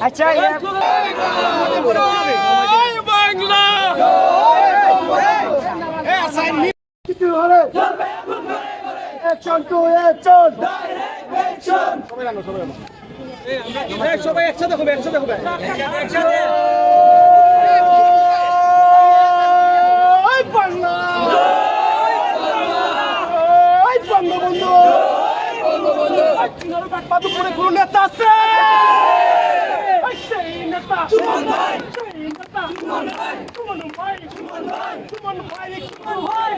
আচ্ছা Bangla action to action action সবাই একসাথে হবে একসাথে হবে। পাদুপুরে কোনো নেতা আছে? সেই নেতা। সুমন ভাই। সেই নেতা। সুমন ভাই। সুমন ভাই। সুমন ভাই। সুমন ভাই। সুমন ভাই।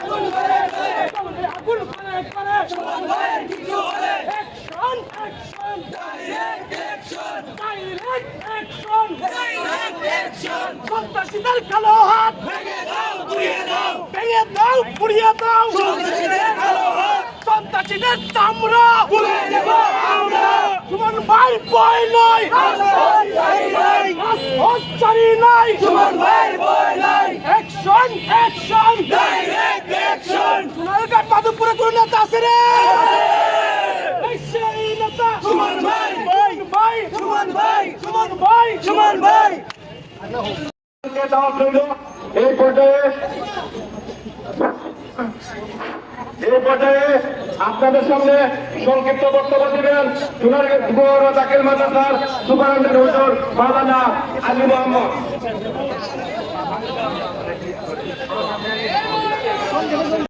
আগুন করে করে আগুন করে করে সুমন ভাই কিছু হলে action action. Direct action. Direct action. Direct action. সন্ত্রাসীদের কালো হাত। ভেঙে দাও পুড়িয়ে দাও। ভেঙে দাও পুড়িয়ে দাও। সন্ত্রাসীদের কালো হাত। সন্ত্রাসীদের চামড়া। পুড়ে দেব আমরা সুমন, ভাই বয় নয় হচ্ছারি নাই। সুমন ভাই বয় নাই। Action action direct action Sonarghat মাধবপুরে কোন নেতা আছে রে? সেই নেতা। সুমন ভাই। ভাই। সুমন ভাই। সুমন ভাই সুমন ভাই রইল এই পর্যায়ে এই পর্যায়ে আপনাদের সামনে সংক্ষিপ্ত বক্তব্য দিবেন সোনারগাঁ মাদার মাদ্রাসার মাওলানা আলী মোহাম্মদ।